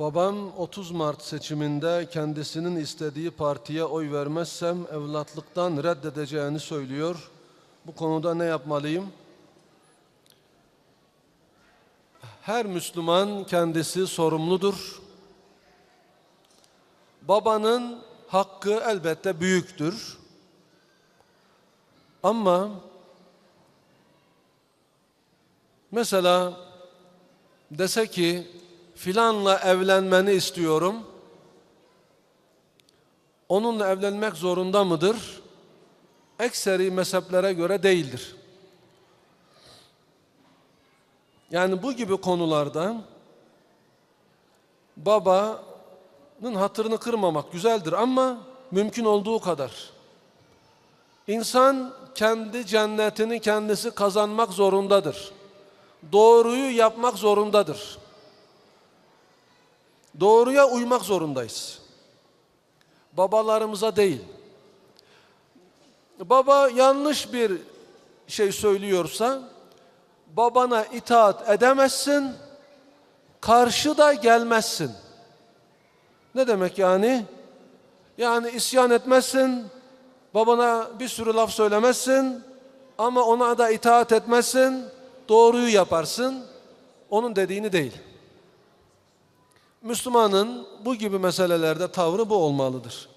Babam 30 Mart seçiminde kendisinin istediği partiye oy vermezsem evlatlıktan reddedeceğini söylüyor. Bu konuda ne yapmalıyım? Her Müslüman kendisi sorumludur. Babanın hakkı elbette büyüktür. Ama mesela dese ki filanla evlenmeni istiyorum. Onunla evlenmek zorunda mıdır? Ekseri mezheplere göre değildir. Yani bu gibi konularda babanın hatırını kırmamak güzeldir ama mümkün olduğu kadar. İnsan kendi cennetini kendisi kazanmak zorundadır. Doğruyu yapmak zorundadır. Doğruya uymak zorundayız. Babalarımıza değil. Baba yanlış bir şey söylüyorsa babana itaat edemezsin, karşı da gelmezsin. Ne demek yani? Yani isyan etmezsin, babana bir sürü laf söylemezsin ama ona da itaat etmezsin, doğruyu yaparsın, onun dediğini değil. Müslümanın bu gibi meselelerde tavrı bu olmalıdır.